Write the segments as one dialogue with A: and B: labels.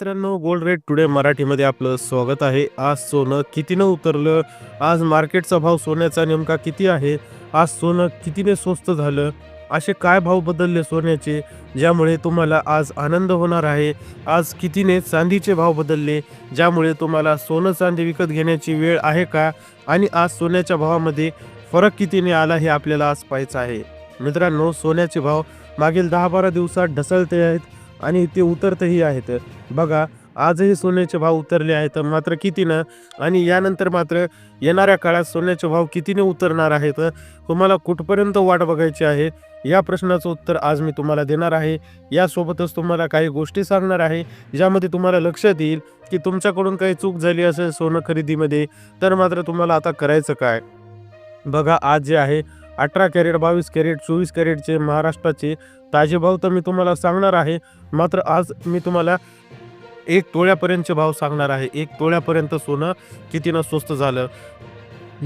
A: मित्रांनो gold rate today मराठीमध्ये आपलं स्वागत आहे. आज सोनं कितीनं उतरलं? आज मार्केटचा भाव सोन्याचा नेमका किती आहे? आज सोनं कितीने स्वस्त झालं? असे काय भाव बदलले सोन्याचे ज्यामुळे तुम्हाला आज आनंद होणार आहे? आज कितीने चांदीचे भाव बदलले ज्यामुळे तुम्हाला सोनं चांदी विकत घेण्याची वेळ आहे का? आणि आज सोन्याच्या भावामध्ये फरक कितीने आला हे आपल्याला आज पाहायचं आहे. मित्रांनो सोन्याचे भाव मागील दहा बारा दिवसात ढसळते आहेत. आणि ते उतरतही आहेत. बघा आजही सोन्याचे भाव उतरले आहेत मात्र कितीनं? आणि यानंतर मात्र येणाऱ्या काळात सोन्याचे भाव कितीने उतरणार आहेत? तुम्हाला कुठपर्यंत वाट बघायची आहे? या प्रश्नाचं उत्तर आज मी तुम्हाला देणार आहे. यासोबतच तुम्हाला काही गोष्टी सांगणार आहे ज्यामध्ये तुम्हाला लक्षात येईल की तुमच्याकडून काही चूक झाली असेल सोनं खरेदीमध्ये तर मात्र तुम्हाला आता करायचं काय? बघा आज जे आहे अठरा कॅरेट बावीस कॅरेट चोवीस कॅरेटचे महाराष्ट्राचे ताजे भाव तर मी तुम्हाला सांगणार आहे. मात्र आज मी तुम्हाला एक तोळ्यापर्यंतचे भाव सांगणार आहे. एक तोळ्यापर्यंत सोनं कितीनं स्वस्त झालं?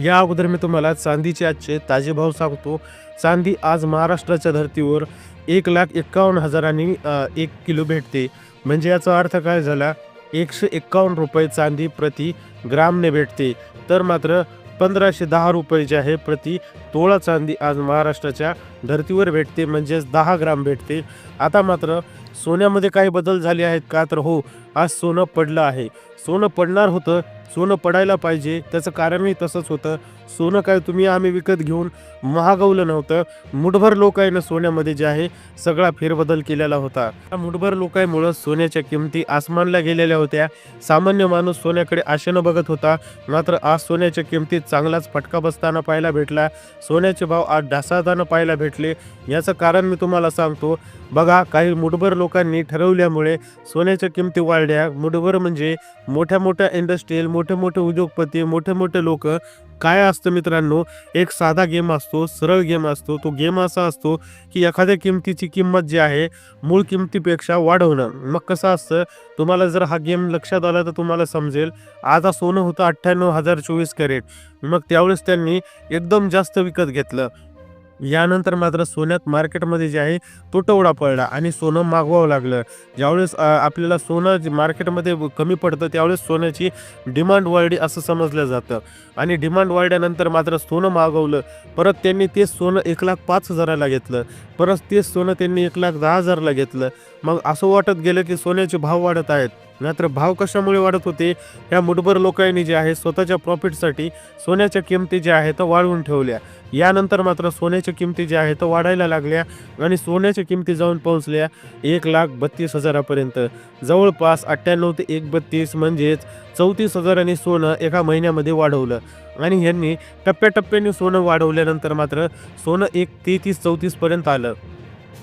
A: या अगोदर मी तुम्हाला चांदीचे आजचे ताजे भाव सांगतो. चांदी आज महाराष्ट्राच्या धर्तीवर एक लाख एक्कावन्न हजारांनी एक किलो भेटते. म्हणजे याचा अर्थ काय झाला? एकशे एक्कावन्न रुपये चांदी प्रति ग्रामने भेटते. तर मात्र पंधराशे दहा रुपये जे आहे प्रति तोळा चांदी आज महाराष्ट्राच्या धर्तीवर भेटते म्हणजेच दहा ग्राम भेटते. आता मात्र सोन्यामध्ये काही बदल झाले आहेत का? तर हो आज सोनं पडलं आहे. सोनं पडणार होतं सोनं पडायला पाहिजे. त्याचं कारणही तसंच होतं. सोनं काय तुम्ही आम्ही विकत घेऊन महागवलं नव्हतं. मुठभर लोकायनं सोन्यामध्ये जे आहे सगळा फेरबदल केलेला होता. त्या मुठभर लोकांमुळं सोन्याच्या किमती आसमानला गेलेल्या होत्या. सामान्य माणूस सोन्याकडे आशेनं बघत होता. मात्र आज सोन्याच्या किमतीत चांगलाच फटका बसताना पाहायला भेटला. सोन्याचे भाव आज ढासाळताना पाहायला भेटले. याचं कारण मी तुम्हाला सांगतो. बघा काही मुठभर लोकांनी ठरवल्यामुळे सोन्याच्या किमती वाढल्या. मुठभर म्हणजे मोठ्या मोठ्या इंडस्ट्रीयल मोठे मोठे उद्योगपती मोठे मोठे लोक. काय असतं मित्रांनो एक साधा गेम असतो सरळ गेम असतो. तो गेम असा असतो की एखाद्या किमतीची किंमत जी आहे मूळ किमतीपेक्षा वाढवणं. मग कसं असतं तुम्हाला जर हा गेम लक्षात आला तर तुम्हाला समजेल आज हा सोनं होतं अठ्ठ्याण्णव हजार चोवीस कॅरेट. मग त्यावेळेस त्यांनी एकदम जास्त विकत घेतलं. यानंतर मात्र सोन्यात मार्केटमध्ये जे आहे तुटवडा पडला आणि सोनं मागवावं लागलं. ज्यावेळेस आपल्याला सोनं जे मार्केटमध्ये कमी पडतं त्यावेळेस सोन्याची डिमांड वाढली असं समजलं जातं. आणि डिमांड वाढल्यानंतर मात्र सोनं मागवलं. परत त्यांनी ते सोनं एक लाख पाच हजाराला घेतलं. परत तेच सोनं त्यांनी एक लाख दहा हजारला घेतलं. मग असं वाटत गेलं की सोन्याचे भाव वाढत आहेत. मात्र भाव कशामुळे वाढत होते? ह्या मुठभर लोकांनी जे आहे स्वतःच्या प्रॉफिटसाठी सोन्याच्या किमती ज्या आहेत त्या वाढवून ठेवल्या. यानंतर मात्र सोन्याच्या किमती ज्या आहेत वाढायला लागल्या आणि सोन्याच्या किमती जाऊन पोहोचल्या एक लाख बत्तीस हजारापर्यंत. जवळपास अठ्ठ्याण्णव ते एक बत्तीस म्हणजेच चौतीस हजारांनी सोनं एका महिन्यामध्ये वाढवलं. आणि ह्यांनी टप्प्याटप्प्याने सोनं वाढवल्यानंतर मात्र सोनं एक तेहतीस चौतीसपर्यंत आलं.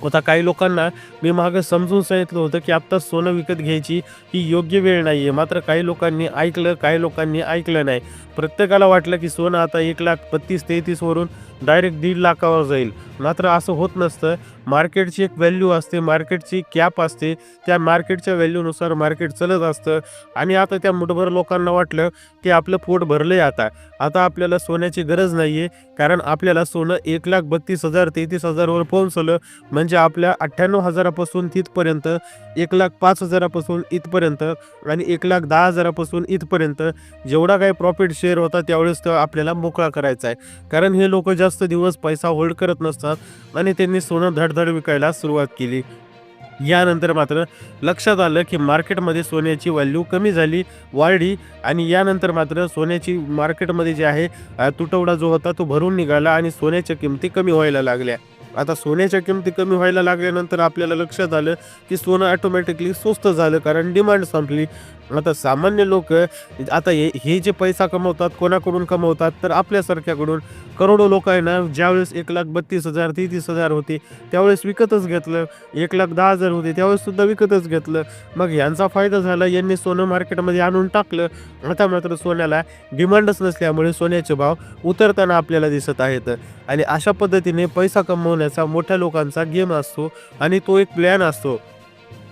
A: आता काही लोकांना मी मागं समजून सांगितलं होतं की आत्ता सोनं विकत घ्यायची ही योग्य वेळ नाही आहे मात्र काही लोकांनी ऐकलं काही लोकांनी ऐकलं नाही. प्रत्येकाला वाटलं की सोनं आता एक लाख बत्तीस तेहतीसवरून डायरेक्ट दीड लाखावर जाईल. मात्र असं होत नसतं. मार्केटची एक व्हॅल्यू असते मार्केटची कॅप असते. त्या मार्केटच्या व्हॅल्यूनुसार मार्केट चालत असतं. आणि आता त्या मुठभर लोकांना वाटलं की आपलं पोट भरलं आता. आता आपल्याला सोन्याची गरज नाही आहे कारण आपल्याला सोनं एक लाख बत्तीस हजार तेहतीस हजारवर पोहोचलं. म्हणजे आपल्या अठ्ठ्याण्णव हजारापासून तिथपर्यंत एक लाख पाच हजारापासून इथपर्यंत आणि एक लाख दहा हजारापासून इथपर्यंत जेवढा काही प्रॉफिट शेअर होता त्यावेळेस तो आपल्याला मोकळा करायचा आहे. कारण हे लोक जास्त दिवस पैसा होल्ड करत नसतात आणि त्यांनी सोनं धडधड विकायला सुरुवात केली. यानंतर मात्र लक्षात आलं की मार्केटमध्ये सोन्याची व्हॅल्यू कमी झाली वाढली आणि यानंतर मात्र सोन्याची मार्केटमध्ये जे आहे तुटवडा जो होता तो भरून निघाला आणि सोन्याच्या किमती कमी व्हायला लागल्या. आता सोन्याच्या किमती कमी व्हायला लागल्यानंतर आपल्याला लक्षात आलं की सोनं ऑटोमॅटिकली स्वस्त झालं कारण डिमांड संपली. आता सामान्य लोक आता हे हे जे पैसा कमवतात कोणाकडून कमवतात तर आपल्यासारख्याकडून करोडो लोक आहे ना ज्यावेळेस एक लाख बत्तीस हजार तेहतीस हजार होती त्यावेळेस विकतच घेतलं एक लाख दहा हजार होते त्यावेळेस सुद्धा विकतच घेतलं. मग यांचा फायदा झाला यांनी सोनं मार्केटमध्ये आणून टाकलं. आता मात्र सोन्याला डिमांडच नसल्यामुळे सोन्याचे भाव उतरताना आपल्याला दिसत आहेत. आणि अशा पद्धतीने पैसा कमवण्याचा मोठ्या लोकांचा गेम असतो आणि तो एक प्लॅन असतो.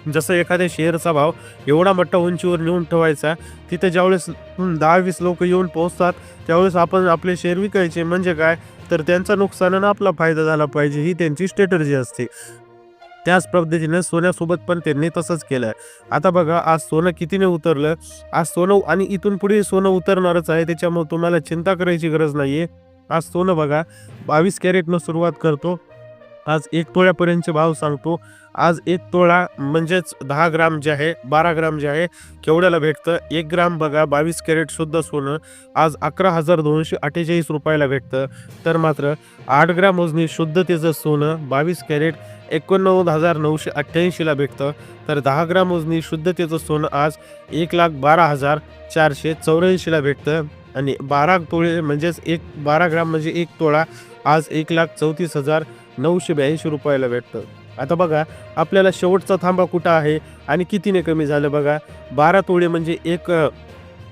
A: जसं एखाद्या शेअरचा भाव एवढा मोठा उंचीवर नेऊन ठेवायचा तिथे ज्यावेळेस दहा वीस लोक येऊन पोहोचतात त्यावेळेस आपण आपले शेअर विकायचे म्हणजे काय? तर त्यांचा नुकसान आणि आपला फायदा झाला पाहिजे ही त्यांची स्ट्रॅटर्जी असते. त्याच पद्धतीने सोन्यासोबत पण त्यांनी तसंच केलं आता बघा आज सोनं कितीने उतरलं? आज सोनं आणि इथून पुढे सोनं उतरणारच आहे त्याच्यामुळे तुम्हाला चिंता करायची गरज नाही आहे आज सोनं बघा बावीस कॅरेटनं सुरुवात करतो. आज एक तोळ्यापर्यंतचे भाव सांगतो. आज एक तोळा म्हणजेच दहा ग्राम जे आहे बारा ग्राम जे आहे केवढ्याला भेटतं? एक ग्राम बघा बावीस कॅरेट शुद्ध सोनं. आज अकरा हजार दोनशे अठ्ठेचाळीस रुपयाला भेटतं. तर मात्र आठ ग्राम वजनी शुद्धतेचं सोनं बावीस कॅरेट एकोणनव्वद हजार नऊशे अठ्ठ्याऐंशीला भेटतं. तर दहा ग्राम वजनी शुद्धतेचं सोनं आज एक लाख बारा हजार चारशे चौऱ्याऐंशीला भेटतं. आणि बारा तोळे म्हणजेच एक बारा ग्राम म्हणजे एक तोळा. आज एक लाख चौतीस हजार नऊशे ब्याऐंशी रुपयाला भेटतं. आता बघा आपल्याला शेवटचा थांबा कुठं आहे आणि कितीने कमी झालं बघा? बारा तोळे म्हणजे एक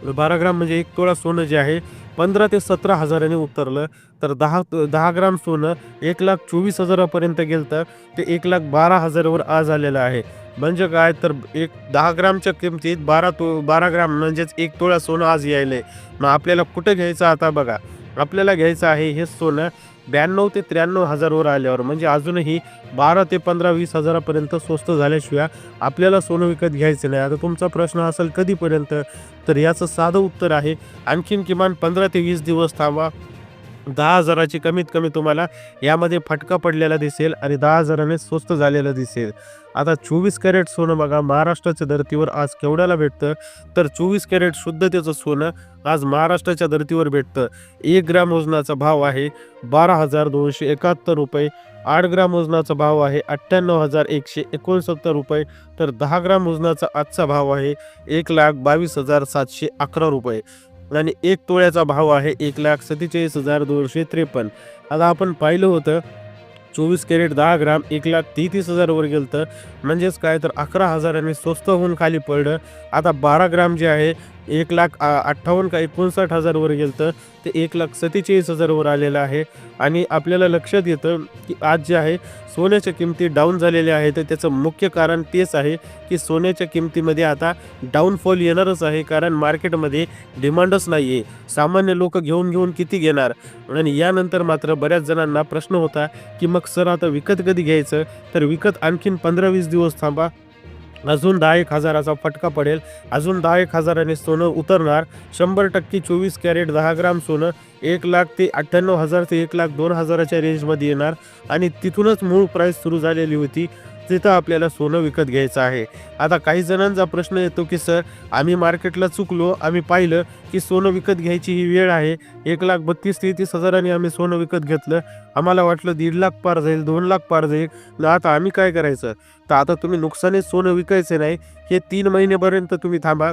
A: बारा ग्राम म्हणजे एक तोळा सोनं जे आहे पंधरा ते सतरा हजाराने उतरलं. तर दहा दहा ग्राम सोनं एक लाख चोवीस हजारापर्यंत गेलं तर ते एक लाख बारा हजारावर आज आलेलं आहे. म्हणजे काय? तर एक दहा ग्रामच्या किमतीत बारा तो बारा ग्राम म्हणजेच एक तोळा सोनं आज यायलंय. मग आपल्याला कुठं घ्यायचं आता बघा? आपल्याला घ्यायचं आहे हे सोनं ब्याण्णव ते त्र्याण्णव हजारवर आल्यावर म्हणजे अजूनही बारा ते पंधरा वीस हजारापर्यंत स्वस्त झाल्याशिवाय आपल्याला सोनं विकत घ्यायचं नाही. आता तुमचा प्रश्न असेल कधीपर्यंत? तर याचं साधं उत्तर आहे आणखीन किमान पंधरा ते वीस दिवस थांबा. दहा हजाराची कमीत कमी तुम्हाला यामध्ये फटका पडलेला दिसेल आणि दहा हजाराने स्वस्त झालेलं दिसेल. आता चोवीस कॅरेट सोनं बघा महाराष्ट्राच्या धर्तीवर आज केवढ्याला भेटतं? तर चोवीस कॅरेट शुद्धतेचं सोनं आज महाराष्ट्राच्या धर्तीवर भेटतं. एक ग्राम वजनाचा भाव आहे बारा हजार दोनशे एकाहत्तर रुपये. आठ ग्राम वजनाचा भाव आहे अठ्ठ्याण्णव हजार एकशे एकोणसत्तर रुपये. तर दहा ग्राम वजनाचा आजचा भाव आहे एक लाख बावीस हजार सातशे अकरा रुपये. आणि एक तोळ्याचा भाव आहे एक लाख सत्तेचाळीस हजार दोनशे त्रेपन्न. आता आपण पाहिलं होतं चोवीस कॅरेट दहा ग्राम एक लाख तेहतीस हजारवर गेलं तर म्हणजेच काय तर अकरा हजारांनी स्वस्त होऊन खाली पडलं. आता बारा ग्राम जे आहे एक लाख अठ्ठावन्न का एकोणसाठ हजारवर गेलं तर ते एक लाख सत्तेचाळीस हजारवर आलेलं आहे. आणि आपल्याला लक्षात येतं की आज जे आहे सोन्याच्या किमती डाऊन झालेल्या आहेत. तर त्याचं मुख्य कारण तेच आहे की सोन्याच्या किमतीमध्ये आता डाऊनफॉल येणारच आहे. कारण मार्केटमध्ये डिमांडच नाही आहे सामान्य लोक घेऊन घेऊन किती घेणार? आणि यानंतर मात्र बऱ्याच जणांना प्रश्न होता की मग सर आता विकत कधी घ्यायचं? तर विकत आणखीन पंधरा वीस दिवस थांबा. अजून दहा एक हजाराचा फटका पडेल. अजून दहा एक हजाराने सोनं उतरणार. शंभर टक्के चोवीस कॅरेट दहा ग्राम सोनं. एक लाख ते अठ्ठ्याण्णव हजार ते एक लाख दोन हजाराच्या रेंजमध्ये येणार. आणि तिथूनच मूळ प्राईस सुरू झालेली होती. तिथं आपल्याला सोनं विकत घ्यायचं आहे. आता काही जणांचा प्रश्न येतो की सर आम्ही मार्केटला चुकलो आम्ही पाहिलं की सोनं विकत घ्यायची ही वेळ आहे. एक लाख बत्तीस तेहतीस हजारांनी आम्ही सोनं विकत घेतलं. आम्हाला वाटलं दीड लाख पार जाईल दोन लाख पार जाईल. आता आम्ही काय करायचं? तर आता तुम्ही नुकसानीत सोनं विकायचं नाही. हे तीन महिन्यापर्यंत तुम्ही थांबा.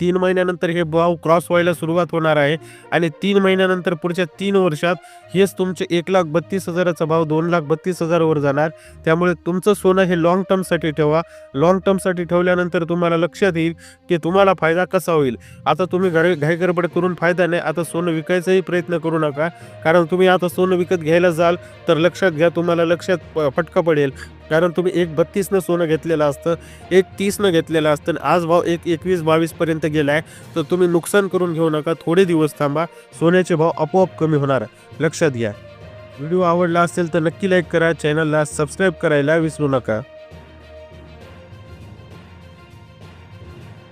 A: तीन महिन्यानंतर हे भाव क्रॉस व्हायला सुरुवात होणार आहे. आणि तीन महिन्यानंतर पुढच्या तीन वर्षात हेच तुमचे एक लाख बत्तीस हजाराचा भाव दोन लाख बत्तीस हजारावर जाणार. त्यामुळे तुमचं सोनं हे लॉंग टर्मसाठी ठेवा. लॉंग टर्मसाठी ठेवल्यानंतर तुम्हाला लक्षात येईल की तुम्हाला फायदा कसा होईल. आता तुम्ही घाई घाई गडबड करून फायदा नाही आता सोनं विकायचाही प्रयत्न करू नका. कारण तुम्ही आता सोनं विकत घ्यायला जाल तर लक्षात घ्या तुम्हाला लक्षात फटका पडेल. कारण तुम्ही एक बत्तीसनं सोनं घेतलेलं असतं एक तीसनं घेतलेलं असतं आणि आज भाव एक एकवीस बावीसपर्यंत गेला आहे तर तुम्ही नुकसान करून घेऊ नका थोडे दिवस थांबा सोन्याचे भाव आपोआप कमी होणार लक्षात घ्या. व्हिडिओ आवडला असेल तर नक्की लाईक करा चॅनलला सबस्क्राईब करायला विसरू नका.